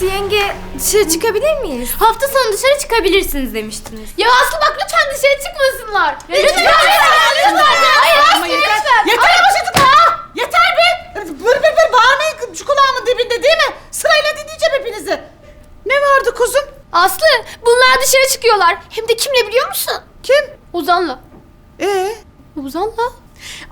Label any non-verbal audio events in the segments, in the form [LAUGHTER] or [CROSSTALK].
Nasıl yenge dışarı çıkabilir miyiz? Hafta sonu dışarı çıkabilirsiniz demiştiniz. Ya Aslı bak lütfen dışarı çıkmasınlar. lütfen, Hayır Ama Aslı yeter. lütfen. Yeter ama çocuk ha! Yeter be! Bır bır bır bağırmayın şu kulağımın dibinde değil mi? Sırayla dinleyeceğim hepinizi. Ne vardı kuzum? Aslı bunlar dışarı çıkıyorlar. Hem de kimle biliyor musun? Kim? Ozan'la. Ee? Ozan'la.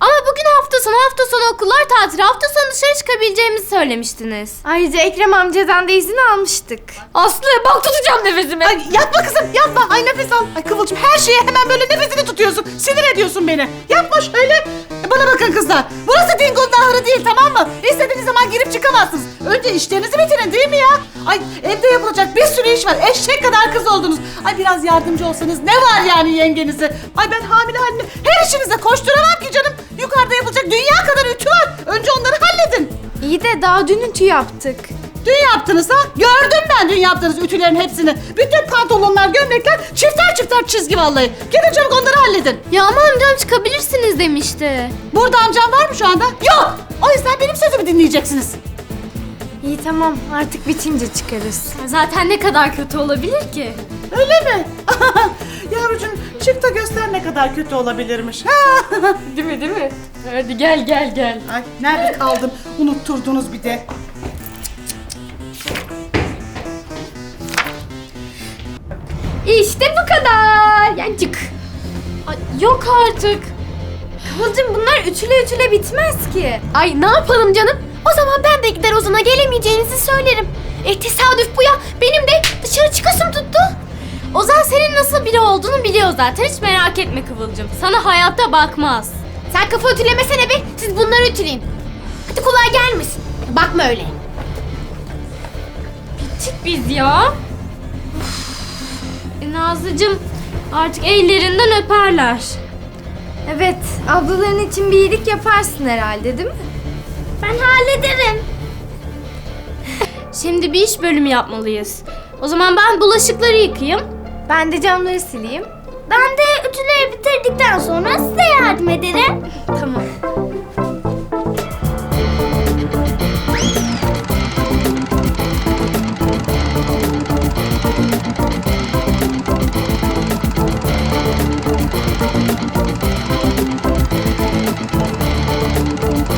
Ama bugün hafta sonu, hafta sonu okullar tatil. Hafta sonu dışarı çıkabileceğimizi söylemiştiniz. Ayrıca Ekrem amcadan da izin almıştık. Aslı bak tutacağım nefesimi. Ay yapma kızım yapma. Ay nefes al. Ay Kıvılcım her şeye hemen böyle nefesini tutuyorsun. Sinir ediyorsun beni. Yapma şöyle. Bana bakın kızlar. Burası Dingo'nun ahırı değil tamam mı? İstediğiniz zaman girip çıkamazsınız. Önce işlerinizi bitirin değil mi ya? Ay evde yapılacak bir sürü iş var. Eşek kadar kız oldunuz. Ay biraz yardımcı olsanız ne var yani yengenize? Ay ben hamile haline her işinize koşturamam ki canım. Yukarıda yapılacak dünya kadar ütü var. Önce onları halledin. İyi de daha dün ütü yaptık. Dün yaptınız ha? Gördüm ben dün yaptığınız ütülerin hepsini. Bütün pantolonlar, gömlekler çifter çifter çizgi vallahi. Gidin çabuk onları halledin. Ya ama amcam çıkabilirsiniz demişti. Burada amcam var mı şu anda? Yok. O yüzden benim sözümü dinleyeceksiniz. İyi tamam artık bitince çıkarız. Zaten ne kadar kötü olabilir ki? Öyle mi? [LAUGHS] Yavrucuğum çık da göster ne kadar kötü olabilirmiş. [LAUGHS] Değil mi değil mi? Hadi gel gel gel. Ay nerede kaldım? Unutturdunuz bir de. İşte bu kadar. Yancık. Ay, yok artık. Kıvılcım bunlar ütüle ütüle bitmez ki. Ay ne yapalım canım? O zaman ben de gider Ozan'a gelemeyeceğinizi söylerim. E tesadüf bu ya. Benim de dışarı çıkasım tuttu. Nasıl biri olduğunu biliyor zaten. Hiç merak etme Kıvılcım. Sana hayatta bakmaz. Sen kafa ütülemesene be. Siz bunları ütüleyin. Hadi kolay gelmesin. Bakma öyle. Bittik biz ya. E, Nazlıcığım artık ellerinden öperler. Evet ablaların için bir iyilik yaparsın herhalde değil mi? Ben hallederim. Şimdi bir iş bölümü yapmalıyız. O zaman ben bulaşıkları yıkayayım. Ben de camları sileyim. Ben de ütüleri bitirdikten sonra size yardım ederim. Tamam.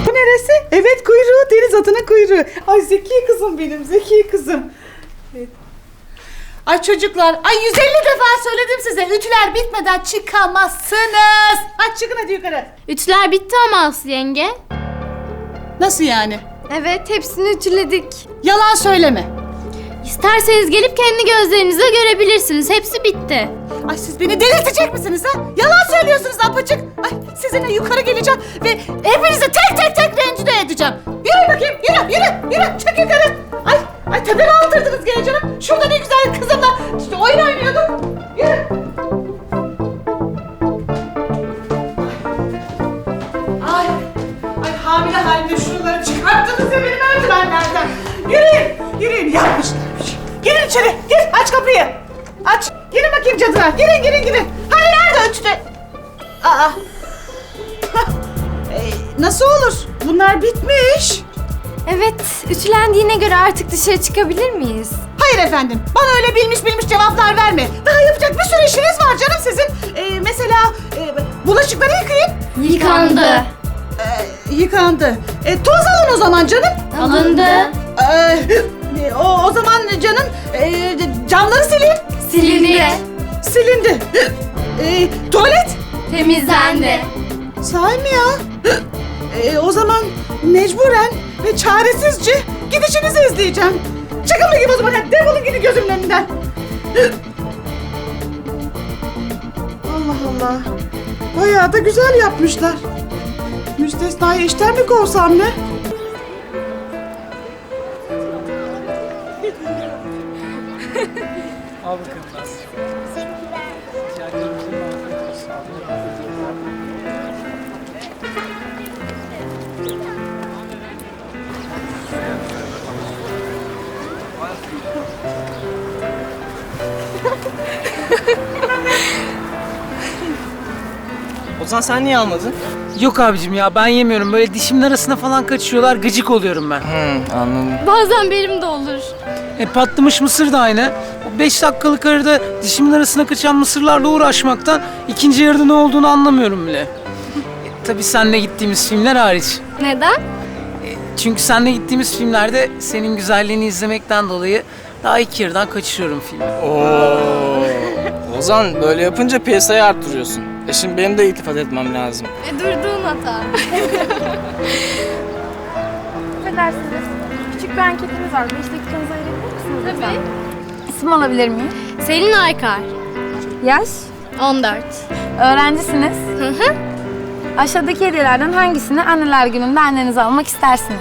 Bu neresi? Evet kuyruğu, deniz atının kuyruğu. Ay zeki kızım benim, zeki kızım. Çocuklar, ay 150 defa söyledim size. Ütüler bitmeden çıkamazsınız. Hadi çıkın hadi yukarı. Ütüler bitti ama Aslı yenge. Nasıl yani? Evet hepsini ütüledik. Yalan söyleme. İsterseniz gelip kendi gözlerinizle görebilirsiniz. Hepsi bitti. Ay siz beni delirtecek misiniz ha? Yalan söylüyorsunuz apaçık. Ay sizinle yukarı geleceğim ve hepinizi tek tek tek rencide edeceğim. Yürü bakayım yürü yürü yürü çık yukarı. Ay ay tepeme aldırdınız gene canım. Şurada ne güzel [LAUGHS] Ee, nasıl olur? Bunlar bitmiş. Evet ütülendiğine göre artık dışarı çıkabilir miyiz? Hayır efendim. Bana öyle bilmiş bilmiş cevaplar verme. Daha yapacak bir sürü işiniz var canım sizin. Ee, mesela e, bulaşıkları yıkayın. Yıkandı. Ee, yıkandı. E, toz alın o zaman canım. Alındı. Ee, o, o zaman canım e, camları silin. Silindi. Silindi. Ee, tuvalet. Temizlendi. Sahi mi ya? Ee, [GASPS] o zaman mecburen ve çaresizce gidişinizi izleyeceğim. Çıkın bakayım o zaman. Hadi defolun gidin gözümün önünden. [GASPS] Allah Allah. Bayağı da güzel yapmışlar. Müstesnayı işten mi kovsam ne? [LAUGHS] Al bakalım. Ozan sen niye almadın? Yok abicim ya ben yemiyorum. Böyle dişimin arasına falan kaçıyorlar. Gıcık oluyorum ben. Hmm, anladım. Bazen benim de olur. E patlamış mısır da aynı. O 5 dakikalık arada dişimin arasına kaçan mısırlarla uğraşmaktan ikinci yarıda ne olduğunu anlamıyorum bile. E, tabii seninle gittiğimiz filmler hariç. Neden? Çünkü seninle gittiğimiz filmlerde senin güzelliğini izlemekten dolayı daha iki yarıdan kaçırıyorum filmi. Oo. Ozan böyle yapınca piyasayı arttırıyorsun. E şimdi benim de iltifat etmem lazım. E, durduğun hata. Affedersiniz. Küçük bir anketimiz var. 5 dakikanızı ayırabilir misiniz? Tabii. İsim alabilir miyim? Selin Aykar. Yaş? 14. Öğrencisiniz. Hı hı. Aşağıdaki hediyelerden hangisini anneler gününde annenize almak istersiniz?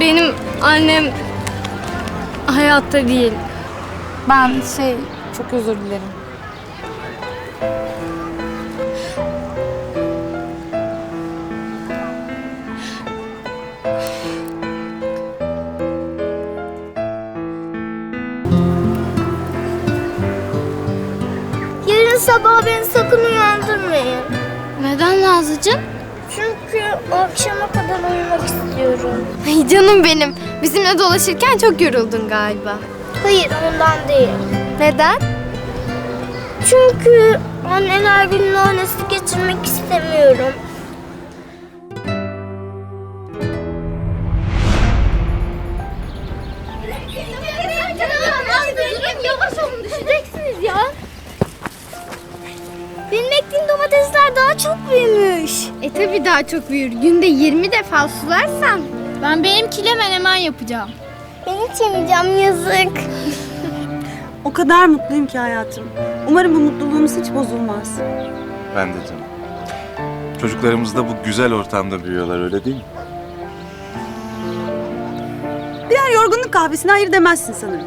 Benim annem hayatta değil. Ben şey, çok özür dilerim. Yarın sabah beni sakın uyandırmayın. Neden Nazlıcığım? Çünkü akşama kadar uyumak istiyorum. Ay canım benim. Bizimle dolaşırken çok yoruldun galiba. Hayır ondan değil. Neden? Çünkü anneler gününü annesi geçirmek istemiyorum. Yavaş olun düşeceksiniz ya. Benim ektiğim domatesler daha çok büyümüş. E tabi daha çok büyür. Günde 20 defa sularsan. Ben benimkiyle menemen yapacağım. Ben hiç yemeyeceğim yazık. O kadar mutluyum ki hayatım. Umarım bu mutluluğumuz hiç bozulmaz. Ben de canım. Çocuklarımız da bu güzel ortamda büyüyorlar öyle değil mi? Birer yorgunluk kahvesine hayır demezsin sanırım.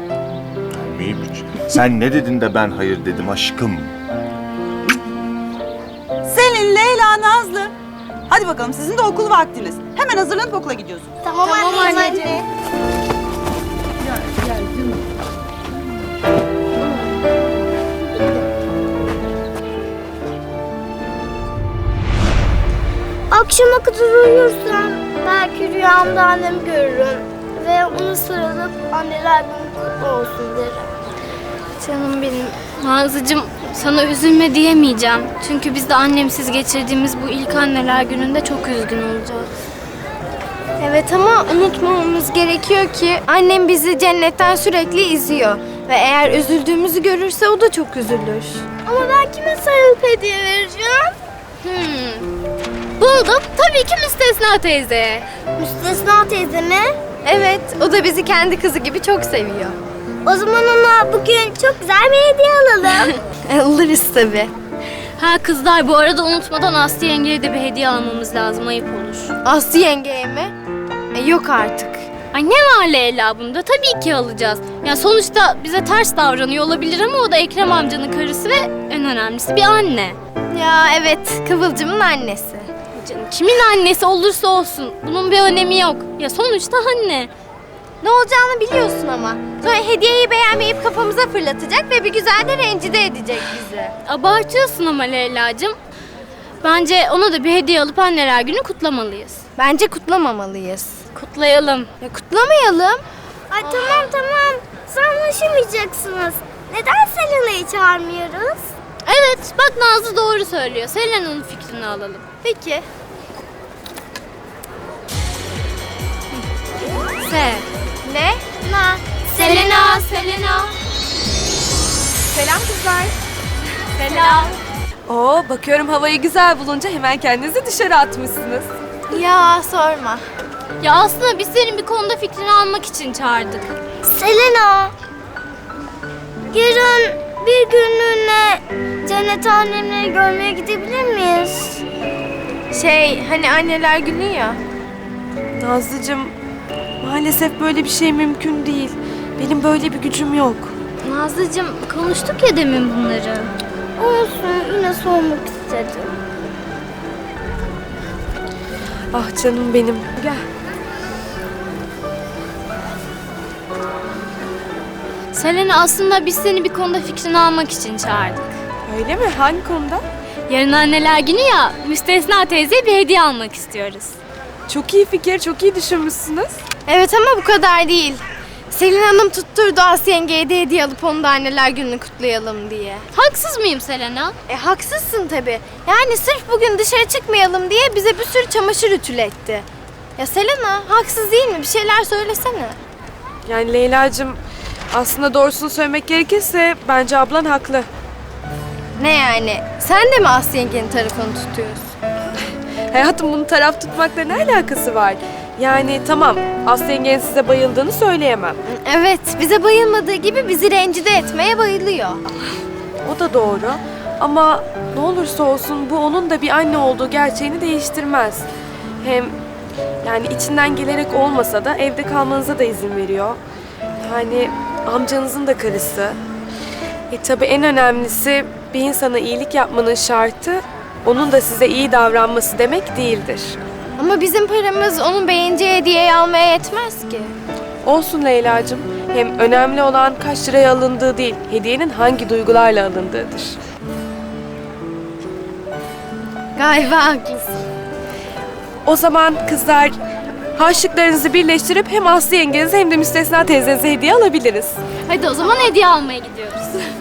Miymiş? Sen ne dedin de ben hayır dedim aşkım. Selin, Leyla, Nazlı. Hadi bakalım sizin de okul vaktiniz. Hemen hazırlanıp okula gidiyorsunuz. Tamam, anneciğim. Akşama kadar uyursam belki rüyamda annemi görürüm. Ve ona sarılıp anneler günü kutlu olsun derim. Canım benim. Nazlıcığım sana üzülme diyemeyeceğim. Çünkü biz de annemsiz geçirdiğimiz bu ilk anneler gününde çok üzgün olacağız. Evet ama unutmamamız gerekiyor ki annem bizi cennetten sürekli izliyor. Ve eğer üzüldüğümüzü görürse o da çok üzülür. Ama ben kime sarılıp hediye vereceğim? Hmm. Buldum. Tabii ki Müstesna teyze. Müstesna teyze mi? Evet, o da bizi kendi kızı gibi çok seviyor. O zaman ona bugün çok güzel bir hediye alalım. [LAUGHS] Alırız tabii. Ha kızlar bu arada unutmadan Aslı yengeye de bir hediye almamız lazım. Ayıp olur. Aslı yengeye mi? Yok artık. Ay ne var Leyla bunda? Tabii ki alacağız. Ya sonuçta bize ters davranıyor olabilir ama o da Ekrem amcanın karısı ve en önemlisi bir anne. Ya evet, Kıvılcım'ın annesi. Canım kimin annesi olursa olsun bunun bir önemi yok. Ya sonuçta anne. Ne olacağını biliyorsun ama. Sonra hediyeyi beğenmeyip kafamıza fırlatacak ve bir güzel de rencide edecek bizi. Abartıyorsun ama Leyla'cığım. Bence ona da bir hediye alıp anneler günü kutlamalıyız. Bence kutlamamalıyız. Kutlayalım. Ya kutlamayalım. Ay tamam tamam. Anlaşamayacaksınız. Neden Selena'yı çağırmıyoruz? Evet bak Nazlı doğru söylüyor. Selena'nın fikrini alalım. Peki. Se. Ne? Na. Selena, Selena. Selam kızlar. Selam. Oo bakıyorum havayı güzel bulunca hemen kendinizi dışarı atmışsınız. Ya sorma. Ya aslında biz senin bir konuda fikrini almak için çağırdık. Selena. Yarın bir günlüğüne Cennet annemleri görmeye gidebilir miyiz? Şey, hani anneler günü ya. Nazlıcığım maalesef böyle bir şey mümkün değil. Benim böyle bir gücüm yok. Nazlıcığım konuştuk ya demin bunları. Olsun yine sormak istedim. Ah canım benim. Gel. Selena aslında biz seni bir konuda fikrini almak için çağırdık. Öyle mi? Hangi konuda? Yarın anneler günü ya, Müstesna teyzeye bir hediye almak istiyoruz. Çok iyi fikir, çok iyi düşünmüşsünüz. Evet ama bu kadar değil. Selin Hanım tutturdu Aslı yengeye de hediye alıp onu da anneler gününü kutlayalım diye. Haksız mıyım Selena? E haksızsın tabii. Yani sırf bugün dışarı çıkmayalım diye bize bir sürü çamaşır ütületti. Ya Selena haksız değil mi? Bir şeyler söylesene. Yani Leyla'cığım aslında doğrusunu söylemek gerekirse bence ablan haklı. Ne yani? Sen de mi Aslı yengenin tarafını tutuyorsun? [LAUGHS] Hayatım bunun taraf tutmakla ne alakası var? Yani tamam Aslı yengenin size bayıldığını söyleyemem. Evet, bize bayılmadığı gibi bizi rencide etmeye bayılıyor. O da doğru. Ama ne olursa olsun bu onun da bir anne olduğu gerçeğini değiştirmez. Hem yani içinden gelerek olmasa da evde kalmanıza da izin veriyor. Yani amcanızın da karısı. E tabi en önemlisi bir insana iyilik yapmanın şartı onun da size iyi davranması demek değildir. Ama bizim paramız onun beğeneceği hediyeyi almaya yetmez ki. Olsun Leyla'cığım. Hem önemli olan kaç liraya alındığı değil, hediyenin hangi duygularla alındığıdır. Galiba haklısın. O zaman kızlar harçlıklarınızı birleştirip hem Aslı yengenize hem de Müstesna teyzenize hediye alabiliriz. Hadi o zaman hediye almaya gidiyoruz. [LAUGHS]